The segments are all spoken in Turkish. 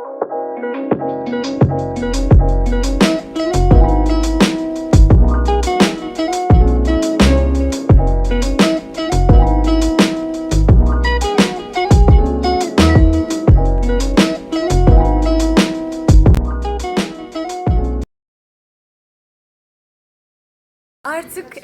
Artık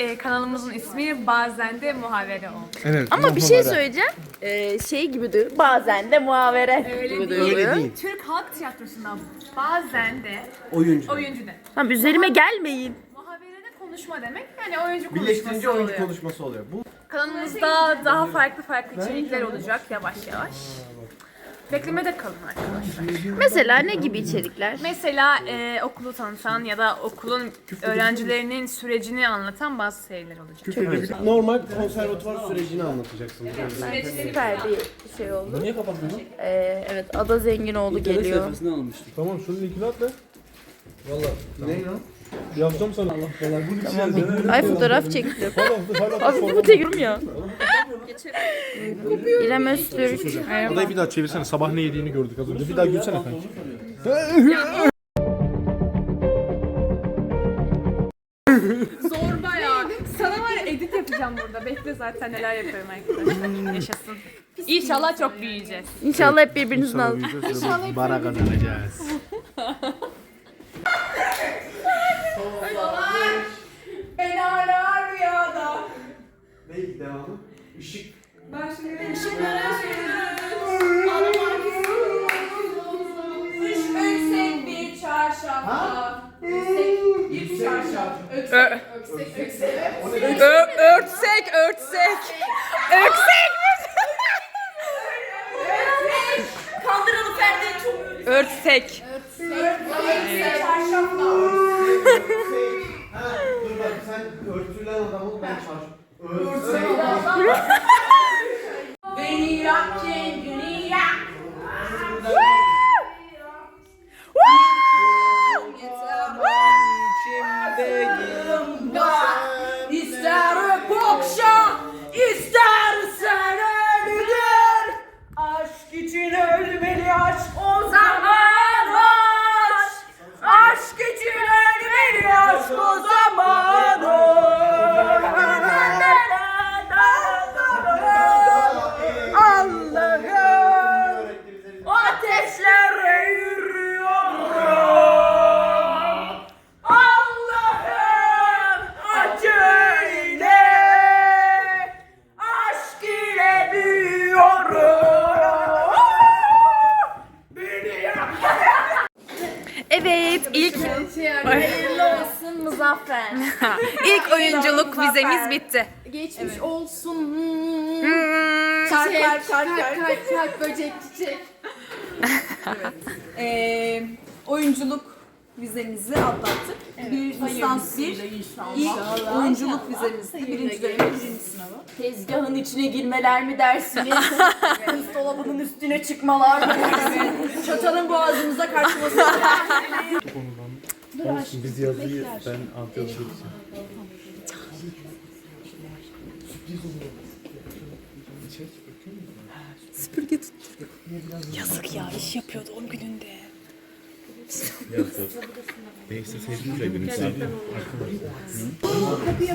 e, kanalımızın ismi bazen de muhavere oldu. Evet. Ama bir şey söyleyeceğim. Ee, şey gibi duyuyor. Bazen de muhavere Öyle gibi değil. duyuluyor. değil. Türk halk tiyatrosundan bazen de Oyuncu. oyuncu de. Tamam üzerime gelmeyin. Muhavere de konuşma demek. Yani oyuncu Birleştirince konuşması oyuncu oluyor. konuşması oluyor. Bu Kanalımızda daha farklı farklı içerikler olacak yavaş yavaş. Beklemede kalın arkadaşlar. Mesela ne gibi içerikler? Mesela e, okulu tanıtan ya da okulun öğrencilerinin sürecini anlatan bazı şeyler olacak. evet. normal konservatuvar sürecini anlatacaksın. Süper bir şey oldu. Niye kapattın ee, Evet Ada Zenginoğlu geliyor. Tamam şunun linkini at lan. Ne lan? Yapacağım sana. Allah belanı. Bunu tamam. Ay fotoğraf çektim. Abi bu tek ya. İrem Öztürk. Odayı bir daha çevirsene. Sabah ne yediğini gördük az önce. Bir daha gülsene kanki. Zor bayağı. Sana var ya edit yapacağım burada. Bekle zaten neler yapıyorum arkadaşlar. Yaşasın. İnşallah çok büyüyeceğiz. İnşallah hep birbirinizin alır. Bara kazanacağız. Beni hala rüyada. Ne devamı? Işık. Ben şimdi ışıklara öksek bir çarşafta. Öksek bir çarşaf. Öksek, öksek, öksek. Örtsek, örtsek. Öksek Kaldıralım perdeyi çok. Örtsek. Öksek çarşafla. Ha, dur bak sen örtülen adamı ben çarşı. Beni içine girmeler mi dersiniz? Kız dolabının üstüne çıkmalar mı dersiniz? Çatalın boğazımıza kaçması. Biz yazıyı ben alt yazıyı Yazdı. Neyse sevdiğiniz eviniz abi. İyi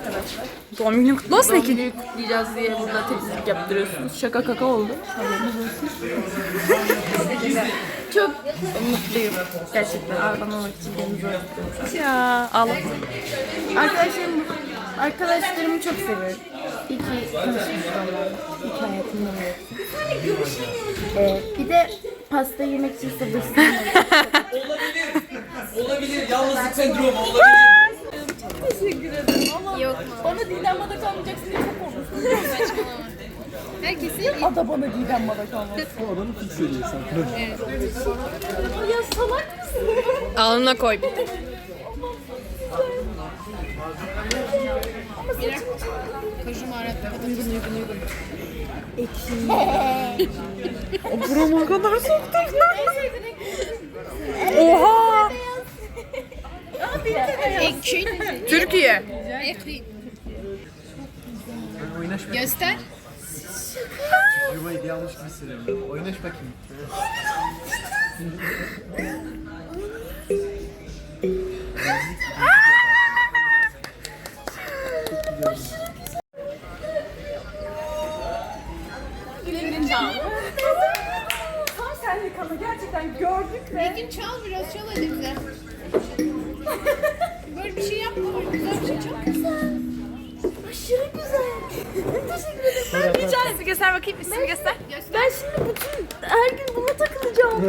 arkadaşlar. Doğum günün kutlu olsun Doğum günü kutlayacağız diye burada temizlik yaptırıyorsunuz. Şaka kaka oldu. Haberiniz olsun. Çok mutluyum. Gerçekten için kendimi zor tutuyorum. Ya Allah. Arkadaşlarım, arkadaşlarımı çok seviyorum. İyi ki tanışmış olalım. İyi ki hayatımda varsın. Ee, bir de pasta yemek için sabırsızım. Olabilir. Yalnızlık sendromu olabilir. Yok mu? Bana Didem Bada kalmayacaksın diye çok korkmuştum. Herkesi Ada bana Didem Bada kalmaz. O adamı fix ediyorsun. ya salak mısın? alnına koy. Oha! Türkiye. Göster. Yuva hediye almış gibi hissediyorum. Oynaş bakayım. Gerçekten gördük ve Engin çal biraz çal hadi bize. Böyle bir şey yapma. Güzel bir şey çal. aşırı güzel. Teşekkür ederim. Ben bir tanesi göster bakayım ismini göster. Ben şimdi bütün her gün buna takılacağım.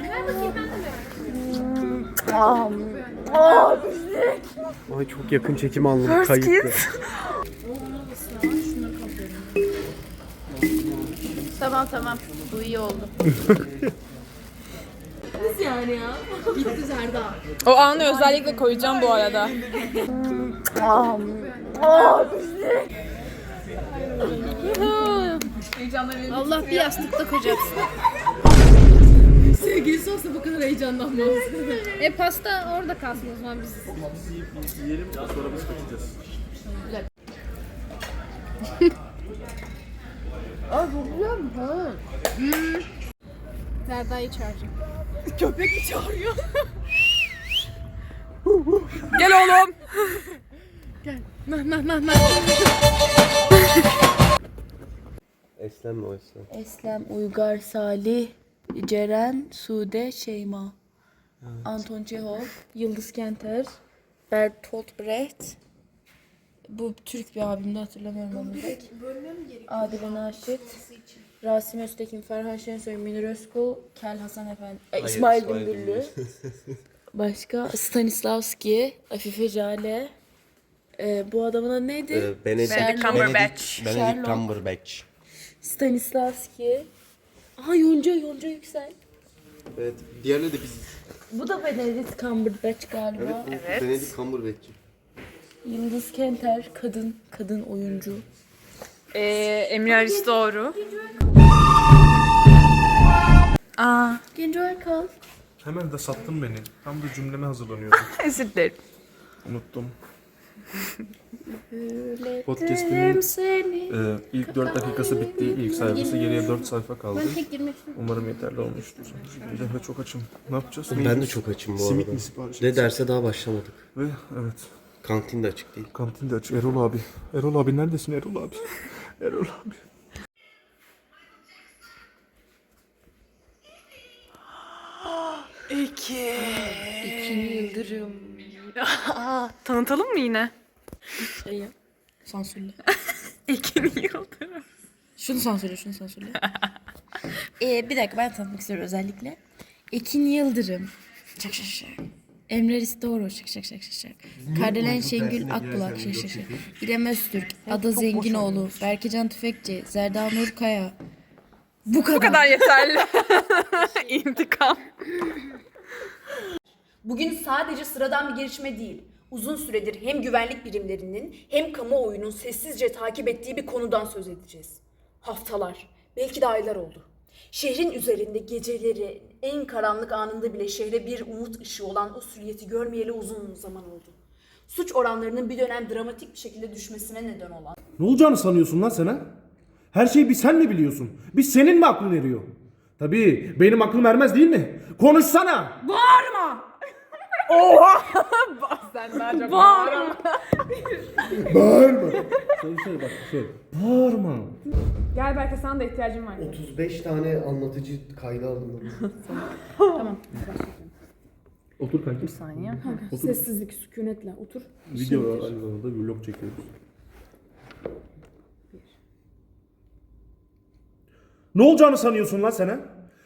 Ver bakayım ben de ver. Ay çok yakın çekim aldım. Kayıtlı. Tamam tamam. Bu iyi oldu. O anı özellikle koyacağım bu arada. Allah bir yastıkta kocatsın. Sevgilisi olsa bu kadar heyecanlanmaz. E pasta orada kalsın o zaman biz. Yiyelim sonra biz kaçacağız. Zerda'yı çağıracağım. Gel oğlum. Eslenme o eslen. Eslem, Uygar, Salih, Ceren, Sude, Şeyma. Anton Çehov, Yıldız Kenter, Bertolt Brecht. Bu Türk bir abimdi hatırlamıyorum onu pek. Adile Naşit, Rasim Öztekin, Ferhan Şensoy, Münir Özkul, Kel Hasan Efendi, e, İsmail Gümbüllü. Başka Stanislavski, Afife Jale. Ee, bu adamın adı neydi? Ee, Benedict, Benedict Cumberbatch. Benedict Sherlock. Cumberbatch. Stanislavski. Aa Yonca, Yonca Yüksel. Evet. Diğerleri de biz. Bu da Benedict Cumberbatch galiba. Evet. Benedict Cumberbatch. Yıldız Kenter, kadın, kadın oyuncu. Ee, Emre Aris doğru. Aa, Genco Erkal. Hemen de sattın beni. Tam da cümleme hazırlanıyordum. özür dilerim. Unuttum. Podcast'in Podcast'imin seni. e, ilk 4 dakikası bitti. İlk sayfası. Geriye 4 sayfa kaldı. Umarım yeterli olmuştur. Şimdi de çok açım. Ne yapacağız? Ben de çok açım bu Simit arada. mi sipariş Ne derse daha başlamadık. Ve evet. Kantin de açık değil. Kantin de açık. Erol abi. Erol abi neredesin Erol abi? Erol abi. İki. İkinci Yıldırım. Tanıtalım mı yine? Şey yap. Sansürle. Ekin Yıldırım. Şunu sansürle, şunu sansürle. ee, bir dakika ben tanıtmak istiyorum özellikle. Ekin Yıldırım. Şak şak şak. Emre Ristoro. Şak şak şak şak şak. Kardelen Şengül Akbulak. Şak şak şak. İrem Öztürk. Ada Zenginoğlu. Berkecan Tüfekçi. Zerda Nurkaya. Bu kadar. Bu kadar yeterli. İntikam. Bugün sadece sıradan bir gelişme değil. Uzun süredir hem güvenlik birimlerinin hem kamuoyunun sessizce takip ettiği bir konudan söz edeceğiz. Haftalar, belki de aylar oldu. Şehrin üzerinde geceleri en karanlık anında bile şehre bir umut ışığı olan o süriyeti görmeyeli uzun zaman oldu. Suç oranlarının bir dönem dramatik bir şekilde düşmesine neden olan Ne olacağını sanıyorsun lan sen ha? Her şeyi bir sen mi biliyorsun? Bir senin mi aklın eriyor? Tabii benim aklım ermez değil mi? Konuşsana! Bağırma! Oha! Sen daha çok bağırma. Bağırma. Şöyle şöyle bak şöyle. Bağırma. Gel Berke sana da ihtiyacım var. 35 tane anlatıcı kayda aldım. tamam. Otur kanka. Bir saniye. Otur. Sessizlik, sükunetle. Otur. Video var aynı zamanda vlog çekiyoruz. Ne olacağını sanıyorsun lan sen ha?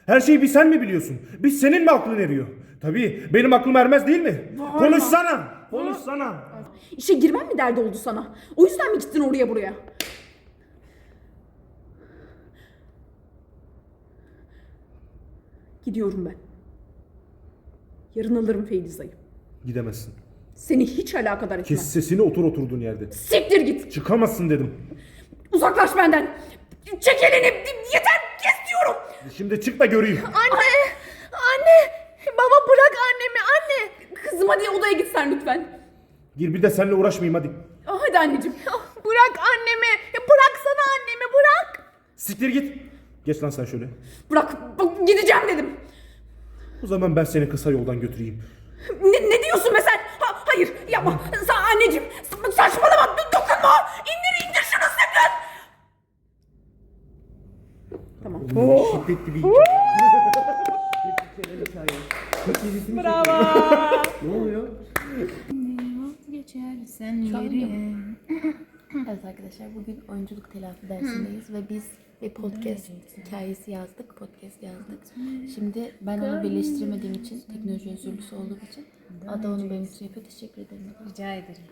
Her şeyi bir sen mi biliyorsun? Biz senin mi aklın eriyor? Tabii benim aklım ermez değil mi? Konuşsana. Konuşsana. İşe girmem mi derdi oldu sana? O yüzden mi gittin oraya buraya? Gidiyorum ben. Yarın alırım Feyliza'yı. Gidemezsin. Seni hiç alakadar etmez. Kes sesini otur oturduğun yerde. Siktir git. Çıkamazsın dedim. Uzaklaş benden. Çek elini. Yeter. Kes diyorum. Şimdi çık da göreyim. Anne. Bırak annemi anne. Kızım hadi odaya git sen lütfen. Gir bir de seninle uğraşmayayım hadi. Ah, Hadi anneciğim. Bırak annemi. Ya bıraksana annemi bırak. Siktir git. Geç lan sen şöyle. Bırak. bak, Gideceğim dedim. O zaman ben seni kısa yoldan götüreyim. Ne, ne diyorsun be sen? Ha, hayır yapma. Sa anneciğim sa- saçmalama. Do- dokunma. İndir indir şunu sakın. Tamam. Şiddetli bir Evet arkadaşlar bugün oyunculuk telafi dersindeyiz ve biz bir podcast hikayesi yazdık, podcast yazdık. Şimdi ben onu birleştiremediğim için, teknoloji özürlüsü olduğum için Ada onu benim için yapıyor. Teşekkür ederim. Rica ederim.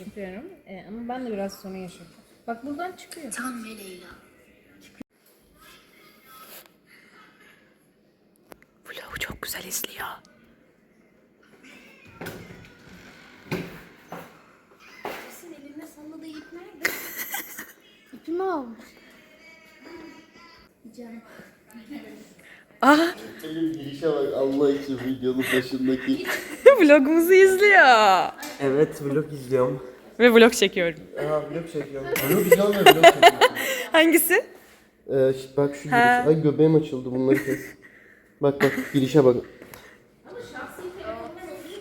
Yapıyorum. Ee, ama ben de biraz sorun yaşadım. Bak buradan çıkıyor. Vlogu çok güzel izliyor. İpimi al. girişe bak Allah için videonun başındaki. Vlogumuzu izliyor. Evet vlog izliyorum. Ve vlog çekiyorum. Aa vlog çekiyorum. Vlog izliyorum ve vlog çekiyorum. Hangisi? Ee, bak şu giriş. Ay göbeğim açıldı bunları kes. Bak bak girişe bak.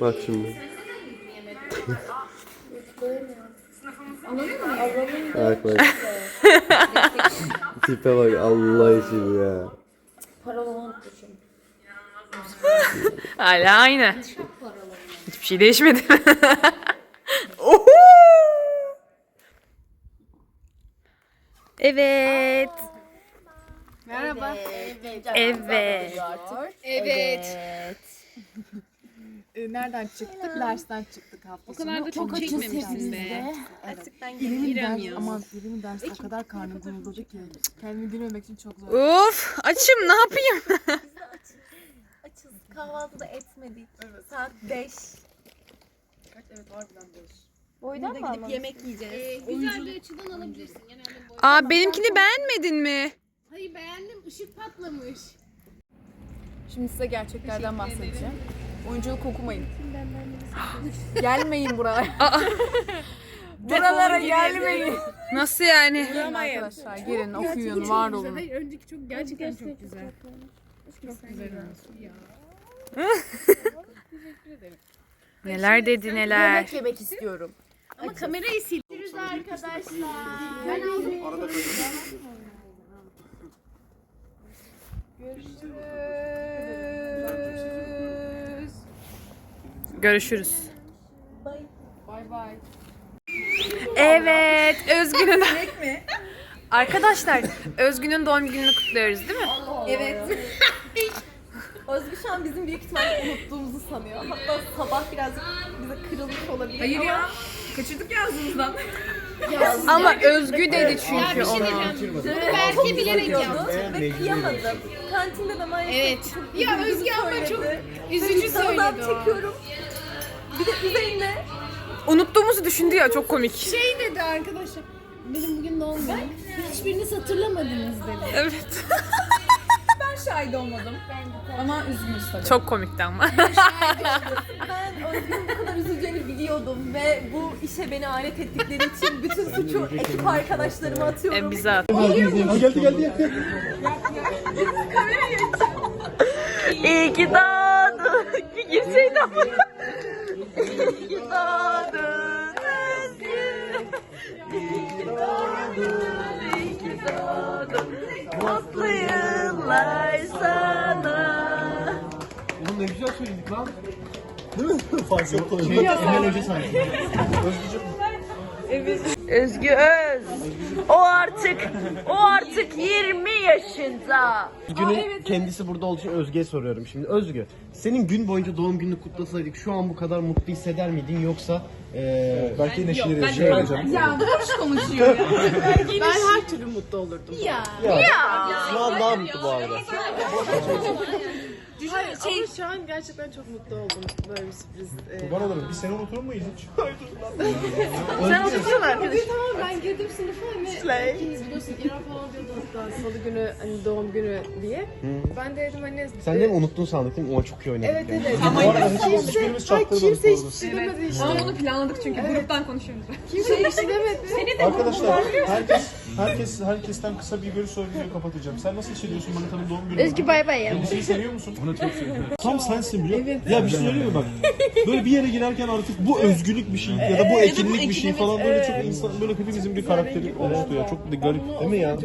Bak şimdi. bak bak. Tipe bak Allah için ya. Hala aynı. Hiçbir şey değişmedi. Oho! Evet. Merhaba. Evet. Evet. Nereden çıktık? Dersten çıktık hafta O kadar da çok çekmemişsin be. Giremiyor. Aman benim derste o kadar karnım guruldadı ki. Kendimi gülmemek için çok zor. Uf, açım ne yapayım? Açız. Kahvaltı da etmedik. Saat 5. Evet harbiden beş. Boydan mı gidip yemek yiyeceğiz? Ee, güzel bir açıdan alabilirsin. Genelde boy. Aa benimkini beğenmedin mi? Hayır beğendim. Işık patlamış. Şimdi size gerçeklerden bahsedeceğim. Oyunculuk okumayın. Gelmeyin buraya. Buralara gelmeyin. Nasıl yani? Gelin arkadaşlar gelin okuyun var olun. Hayır önceki çok gerçekten çok güzel. Çok. Neler dedi neler. Yemek yemek istiyorum. Ama kamerayı sildiriz arkadaşlar. Ben aldım. Görüşürüz. Bay bay. Evet, Özgün'ün... Arkadaşlar, Özgün'ün doğum gününü kutluyoruz değil mi? Evet. Özgü şu an bizim büyük ihtimalle unuttuğumuzu sanıyor. Hatta sabah birazcık bize kırılmış olabilir Hayır ama ya. Kaçırdık yazdığımızdan. Ama Özgü dedi Ya çünkü bir şey onu. diyeceğim. Bunu belki bilerek yaptı. ve kıyamadım. Kantinde de maalesef Evet. çok Ya üzüldüğümü Özgü ama söyledi. çok üzücü vicdandan söyledi o. çekiyorum. Bir de üzerine Unuttuğumuzu düşündü ya, çok komik. Şey dedi arkadaşlar. Benim bugün doğum günüm. Hiçbiriniz hatırlamadınız dedi. Evet. Ben şahit olmadım. Ama üzgünüz tabii. Çok komikti ama. ben Özgür'ün bu kadar üzüleceğini biliyordum ve bu işe beni alet ettikleri için bütün suçu ekip arkadaşlarıma atıyorum. e, bize at. geldi geldi. İyi ki doğdun. Girseydi ama. İyi ki doğdun Özgür. İyi ki doğdun, iyi ki doğdun. Mutlu yıllar sana. Oğlum ne güzel söyledik lan. Değil mi? Fark yok. Şey, Emel Hoca sanki. Özgü Öz. O artık o artık 20 yaşında. Günün kendisi burada olduğu için Özge'ye soruyorum şimdi. Özgü, senin gün boyunca doğum gününü kutlasaydık şu an bu kadar mutlu hisseder miydin yoksa eee Belki yine şiir şiir yazacağım. Ben her türlü mutlu olurdum. şu an daha mutlu bu arada. Hayır, ama şu an gerçekten çok mutlu oldum böyle bir sürpriz. Ee, Bana olurum. Biz seni unutur muyuz hiç? Sen otursana arkadaş. Tamam ben girdim sınıfa hani ikiniz biliyorsun İrem falan diyordu hatta salı günü hani doğum günü diye. Ben de dedim hani Sen de mi unuttun sandık değil mi? Ona çok iyi oynadık. Evet yani. evet. Bu arada hiç hiçbirimiz Ay çaktırmadık kimse bu arada. şey demedi işte. Ama bunu planladık çünkü gruptan konuşuyoruz. Kimse hiçbir şey demedi. Arkadaşlar herkes herkes herkesten kısa bir görüş soru videoyu kapatacağım. Sen nasıl hissediyorsun Manitanın doğum günü? Özgü bay bay ya. Elbiseyi seviyor musun? Onu çok seviyorum. Tam sensin biliyor musun? Ya bir şey söyleyeyim mi bak? Böyle bir yere girerken artık bu özgürlük bir şey ya da bu ekinlik bir şey falan böyle çok insan böyle hepimizin bir karakteri oluştu ya. Çok da garip değil mi ya?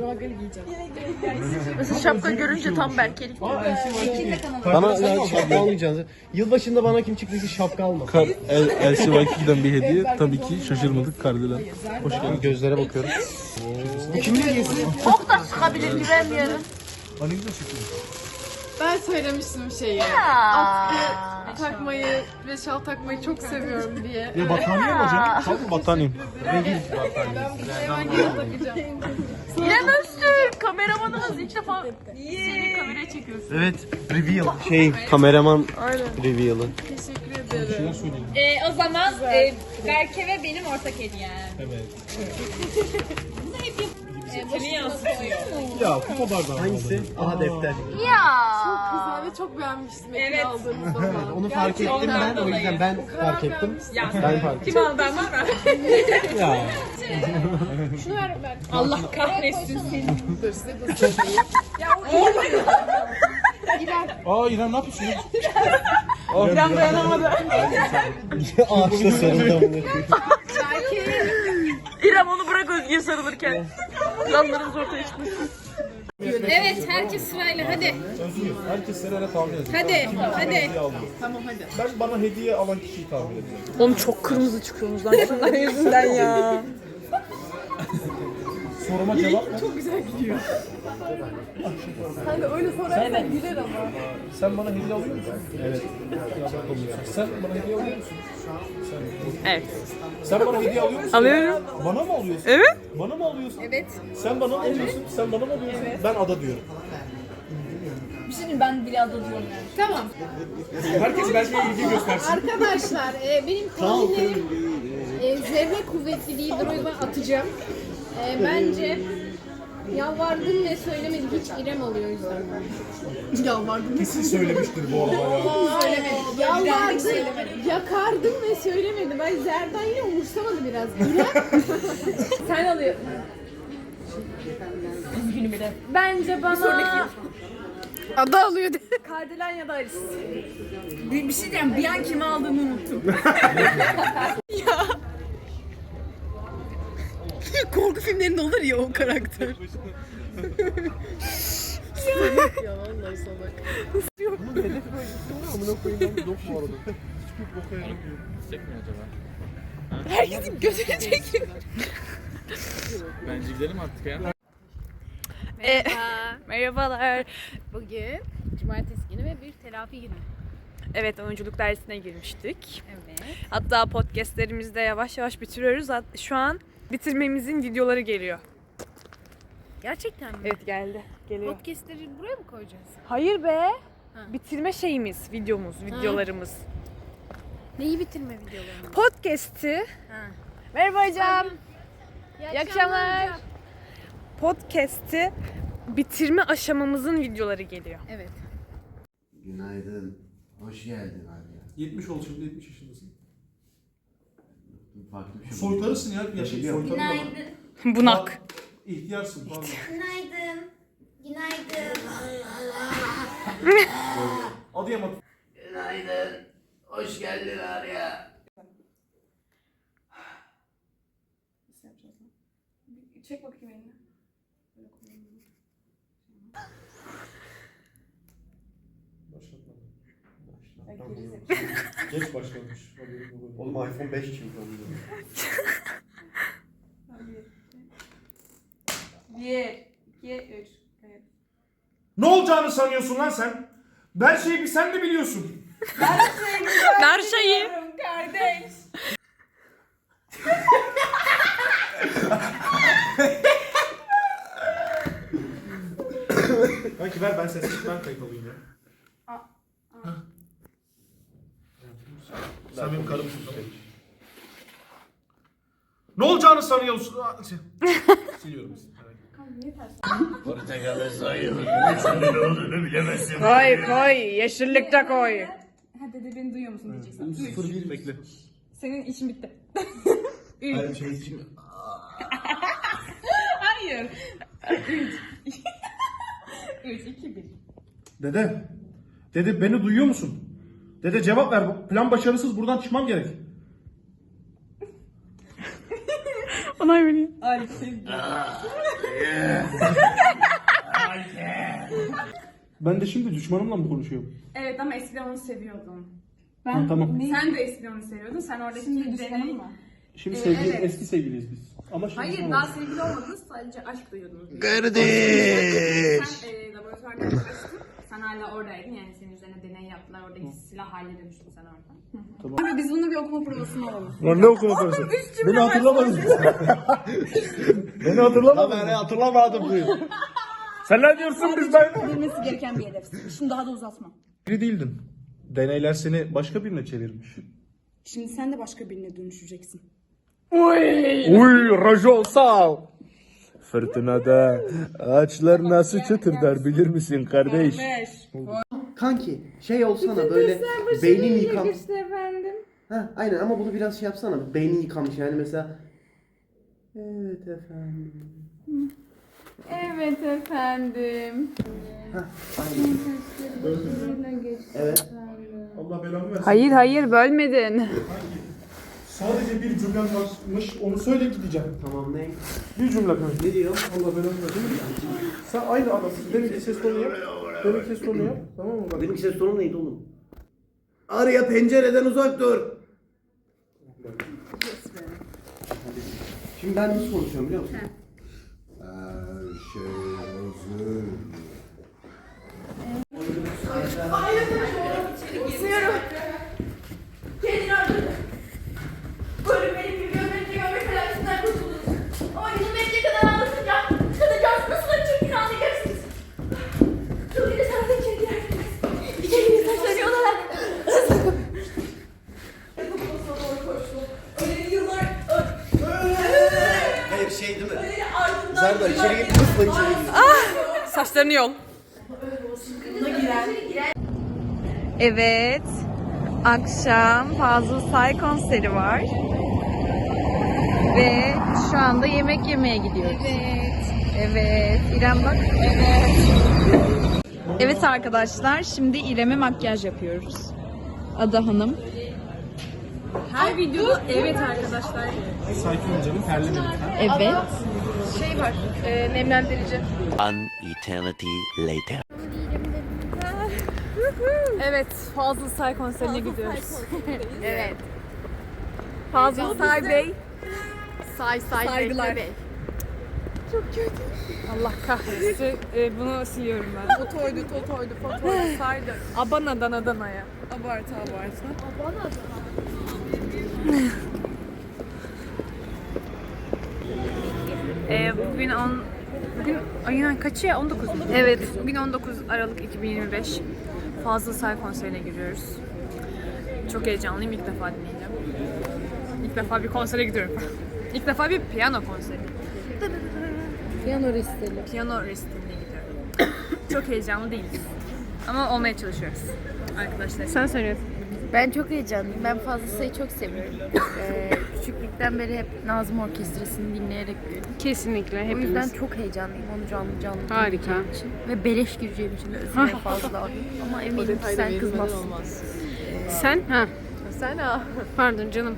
Mesela şapka görünce tam berkelik. Elsi Waikiki. Bana ya, şapka almayacaksınız. Yılbaşında bana kim çıktıysa şapka alma. Kar, El, Elsi Waikiki'den bir hediye. Tabii ki şaşırmadık Kardelen. Hoş geldin. Gözlere bakıyorum. Bu kimin hediyesi? Çok da sıkabilir güvenmiyorum. Hani güzel çıktı. Ben söylemiştim şeyi. Atkı takmayı ve şal takmayı çok seviyorum diye. Ya battaniye mi hocam? Tabii battaniye. Ben hemen gelip takacağım. İrem Öztürk kameramanımız ilk defa seni kameraya çekiyoruz. Evet, reveal. Şey, kameraman reveal'ı. Teşekkür ederim. o zaman e, Berke ve benim ortak hediyem. Evet. Seni yansıtıyor. Ya kupa bardağı. Hangisi? Aha defter. Güzel ve çok beğenmiştim evet. zaman. Onu fark ettim ben, o yüzden ben fark ettim. Ben fark ettim. Kim aldı ama ben. Ya. Allah kahretsin seni. Aa İrem ne yapıyorsun? İrem dayanamadı. Ağaçta sarıldı koyayım. İrem onu bırak Özge'ye sarılırken. Planlarımız ortaya çıkmış. Evet herkes sırayla hadi. Özgür. Herkes sırayla tahmin edecek. Hadi hadi. Tamam hadi. Ben bana hediye alan kişiyi tahmin edeceğim. Oğlum çok kırmızı çıkıyorsunuz lan şunların yüzünden ya. Soruma cevap ver. Hani öyle sorarsan güler ama. Sen bana hediye alıyor musun? Evet. Sen bana hediye alıyor musun? Sen. Evet. Sen bana hediye alıyor musun? Alıyorum. Bana mı alıyorsun? Evet. Bana mı alıyorsun? Evet. Sen bana mı alıyorsun? Sen bana mı alıyorsun? Ben ada diyorum. Tamam. Herkes belki ilgi göstersin. Arkadaşlar e, benim tahminlerim e, zerre kuvvetli değildir o yüzden atacağım. E, bence yalvardım ve söylemedim hiç İrem oluyor o yüzden. Yalvardım. Kesin söylemiştir bu arada ya. Yalvardım, yakardım ve söylemedim. Ben Zerdan yine umursamadı biraz. İrem. Sen alıyorsun. Üzgünüm bile. Bence bana... Ada alıyor de. Kardelen ya da Aris. Bir, bir şey diyeceğim. Bir an kimi aldığımı unuttum. Korku filmlerinde olur ya o karakter. ya vallahi salak. Amına koyayım ben yok bu arada. Hiçbir boka yaramıyor. Herkesin gözünü çekiyor. Bence gidelim artık ya. E, merhabalar. Bugün cumartesi günü ve bir telafi günü. Evet oyunculuk dersine girmiştik. Evet. Hatta podcastlerimizi de yavaş yavaş bitiriyoruz. Hat- Şu an bitirmemizin videoları geliyor. Gerçekten mi? Evet geldi. Geliyor. Podcast'leri buraya mı koyacağız? Hayır be. Bitirme şeyimiz, videomuz, videolarımız. Neyi bitirme videolarını? Podcast'i. Ha. Merhaba hocam. İyi İyi akşamlar. Podcast'i bitirme aşamamızın videoları geliyor. Evet. Günaydın. Hoş geldin abi. 70 ol şimdi 70 yaşındasın. Farklı bir şey. Soytarısın ya. Yaşın Biliyorum. soytarı. Bunak. İhtiyarsın pardon. Günaydın. Günaydın. Adıyaman. Günaydın. Hoş geldin Arya. Çek bakayım elini. Geç başlamış. Oğlum iPhone 5 kim Bir, iki, üç. Evet. Ne olacağını sanıyorsun lan sen? Her şeyi bir sen de biliyorsun. Her şeyi. Kardeş. Belki ver ben sessiz ben kayıt alayım ya. Sen benim karımsın. Ne olacağını sanıyorsun? Siliyorum. Portakalı soyun. Üçünün ne olduğunu bilemezsin. Koy koy. Yeşillikte koy. Ha dede beni duyuyor musun diyeceksin. Sıfır bir bekle. Senin işin bitti. Hayır şey için. Hayır. Üç. Üç, iki, bir. Dede. Dede beni duyuyor musun? Dede cevap ver. Bu Plan başarısız buradan çıkmam gerek. Onay vereyim. Ay, Ben de şimdi düşmanımla mı konuşuyorum? Evet ama eskiden onu seviyordun. Ha, tamam. Sen de eskiden onu seviyordun. Sen oradaki Şimdi deney... mı? Şimdi Ee, sevgili, evet. eski sevgiliyiz biz. Ama şimdi Hayır daha sevgili olmadınız sadece aşk duyuyordunuz. Kardeş. Sen e, laboratuvarda çalıştın. Sen hala oradaydın yani senin üzerine deney yaptılar. Oradaki silah haline dönüştün sen orada. Tamam. Abi biz bunu bir okuma provasına alalım. Lan ne okuma parası? Beni hatırlamadın. Beni hatırlamadın. Ben hatırlamadım bu. Sen ne diyorsun biz ben? Bilmesi gereken bir hedef. Şunu daha da uzatma. Biri değildin. Deneyler seni başka birine çevirmiş. Şimdi sen de başka birine dönüşeceksin. Uy racon sağ ol. Fırtınada ağaçlar nasıl çıtırdar bilir misin kardeş? Kanki şey olsana böyle beynin yıkan... efendim. Ha aynen ama bunu biraz şey yapsana. Beynin yıkanmış yani mesela. Evet efendim. Evet efendim. Evet. Allah belamı versin. Hayır hayır bölmedin. Sadece bir cümlem varmış onu söyle gideceğim. Tamam ne? Bir cümle kanka. Ne diyor? Allah belamı versin. Sen aynı adamsın. Benimki ses tonu yap. Benimki ses tonu yap. Tamam mı? Bak. Benim ses tonum neydi oğlum? Arya pencereden uzak dur. Şimdi ben nasıl konuşuyorum biliyor musun? Her şey hazır. Kendini öldürdü. Böyle benim gibi görmekle görmek felaksızdan kurtuldunuz. Ama yüzüme kadar anlatınca kadıncağız nasıl acıktığını anlayacaksınız. Kılıyla sarıda içeri girersiniz. İçeri bir saçlanıyorlar. Öyle bir yıllar... Hayır şey değil mi? Öyle Zerda içeri git kızla içeri git. Saçlarını yol. Evet. Akşam Fazıl Say konseri var. Ve şu anda yemek yemeye gidiyoruz. Evet. Evet. İrem bak. Evet. Evet arkadaşlar şimdi İrem'e makyaj yapıyoruz. Ada Hanım. Her videoda evet arkadaşlar. Sakin ol canım terleme lütfen. Evet. Şey var. E, nemlendirici. One eternity later. Evet, Fazıl Say konserine gidiyoruz. evet. Fazıl Say Bey. Say say Saygılar. Bey. Allah kahretsin. Ee, bunu siliyorum ben. Fotoydu, totoydu, fotoydu, saydı. Abana'dan Adana'ya. Abartı abartı. Ee, bugün 10 bugün ayın kaçı ya 19 mu? Evet. Bugün 19 Aralık 2025. Fazıl Say konserine giriyoruz. Çok heyecanlıyım. ilk defa dinleyeceğim. İlk defa bir konsere gidiyorum. İlk defa bir piyano konseri. Piyano resteli. Piyano restiline gidiyorum. Çok heyecanlı değiliz. Ama olmaya çalışıyoruz. Arkadaşlar. Sen söylüyorsun. Ben çok heyecanlıyım. Ben Fazıl Say'ı çok seviyorum. Ee, küçüklükten beri hep Nazım Orkestrası'nı dinleyerek büyüdüm. Kesinlikle O hepimiz. yüzden çok heyecanlıyım onu canlı canlı Harika. için. Ve beleş gireceğim için de özüme fazla abi. Ama eminim ki sen kızmazsın. Sen? Ha. Sen ha. Pardon canım.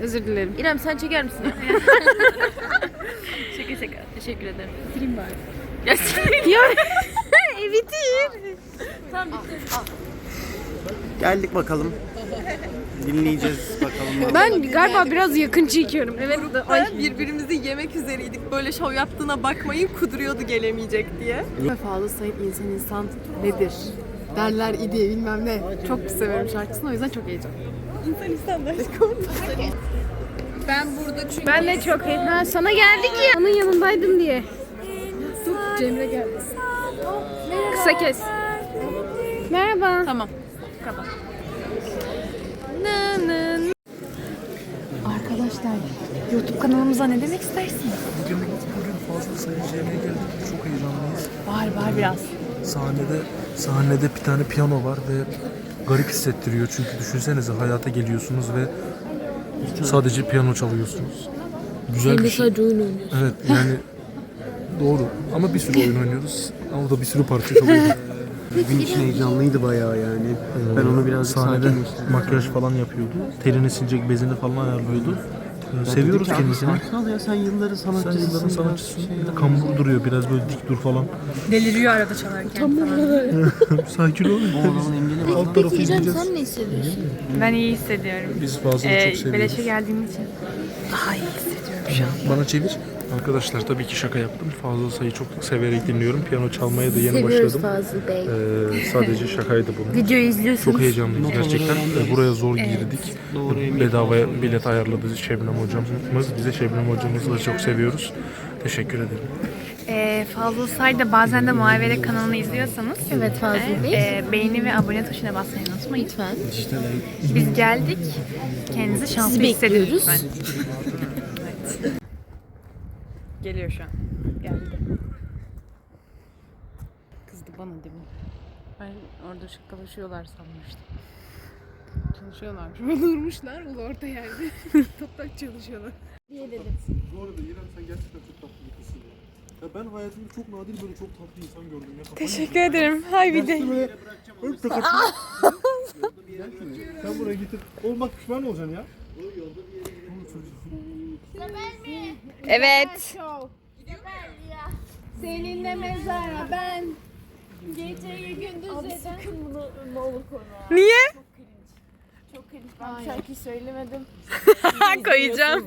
Özür dilerim. İrem sen çeker misin? şaka şaka. Teşekkür ederim. Bitireyim bari. ya bitir. Geldik bakalım. Dinleyeceğiz bakalım Ben galiba biraz yakın çekiyorum. Evet. Ay. birbirimizi yemek üzereydik. Böyle şov yaptığına bakmayın kuduruyordu gelemeyecek diye. Fazla sayın insan insan nedir? Derler idi bilmem ne. Çok severim şarkısını o yüzden çok heyecanlıyım. İnsan insan Ben burada çünkü... Ben de çok heyecanlıyım. Ha, sana geldik ya. Onun yanındaydım diye. Dur Cemre geldi. Kısa kes. Merhaba. Tamam. Kapat. Arkadaşlar YouTube kanalımıza ne demek istersiniz? Bugün, bugün fazla sayı CM'ye geldik. Çok heyecanlıyız. Var var biraz. Sahnede sahnede bir tane piyano var ve garip hissettiriyor. Çünkü düşünsenize hayata geliyorsunuz ve sadece piyano çalıyorsunuz. Güzel bir şey. sadece oyun oynuyor. Evet yani doğru. Ama bir sürü oyun oynuyoruz. Ama da bir sürü parça çalıyoruz. Gün için heyecanlıydı bayağı yani. Ben onu biraz Sahnede makyaj falan yapıyordu. Terini silecek bezini falan ayarlıyordu. Ee, Seviyoruz Dedi ki, "Abi kendisini. Sakin ol ya sen yılların Sen sanatçısısın. yılların sanatçısın. şey Bir de yap." kambur duruyor biraz böyle dik dur falan. Deliriyor arada çalarken falan. Sakin ol. O adamın engeli var. Alt tarafı izleyeceğiz. Sen ne hissediyorsun? Ben iyi hissediyorum. Biz fazla Ee, çok seviyoruz. Beleşe geldiğim için daha iyi hissediyorum şu an. Bana çevir. Arkadaşlar tabii ki şaka yaptım. Fazla sayı çok severek dinliyorum. Piyano çalmaya da yeni Seviyoruz başladım. Fazıl Bey. Ee, sadece şakaydı bunun. Videoyu izliyorsunuz. Çok heyecanlıyız gerçekten. Ee, Buraya zor girdik. Doğru emin. Bedavaya bilet ayarladı Şebnem hocamız. Bize Şebnem hocamızı da çok seviyoruz. Teşekkür ederim. Ee, Fazıl Say da bazen de Muavere kanalını izliyorsanız Evet Fazıl Bey. e, beğeni ve abone tuşuna basmayı unutmayın. Lütfen. Biz geldik. Kendinizi şanslı Sizi hissedin bekliyoruz. lütfen. Geliyor şu an. Geldi. Kızdı bana değil mi? Ben orada şakalaşıyorlar sanmıştım. Çalışıyorlar. Durmuşlar. Da orta yerde. Toprak çalışıyorlar. Bu arada İrem sen gerçekten çok tatlı bir kızsın ya. Ya ben hayatımda çok nadir böyle çok tatlı insan gördüm ya. Kafayı Teşekkür ederim. Hay bir de. Böyle- Sen buraya getir. Oğlum bak pişman olacaksın ya. Evet. Seninle mezara ben. Geceyi gündüz eden. Niye? Ben şarkı söylemedim. Koyacağım.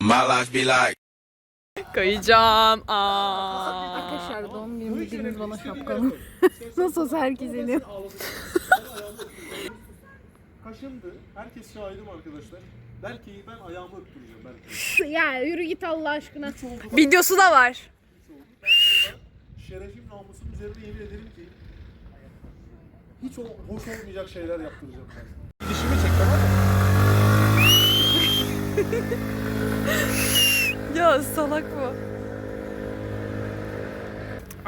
My life be like. Koyacağım. Aa. Arkadaşlar doğum biriniz bana şapkalı. Nasıl olsa herkes ediyor. Kaşındı. Herkes şahidim arkadaşlar. Belki ben ayağımı öptüreceğim belki. Ya yürü git Allah aşkına. Videosu da var. Şerefim namusum üzerine yemin ederim ki hiç o hoş olmayacak şeyler yaptıracağım ben. Dişimi çek tamam mı? Ya salak bu.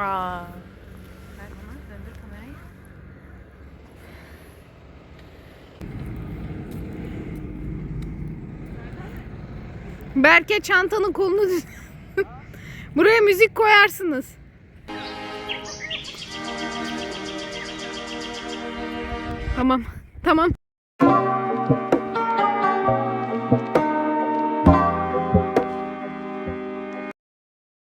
Aa. Ver bana, döndür kamerayı. Berke çantanın kolunu Buraya müzik koyarsınız. Tamam. Tamam.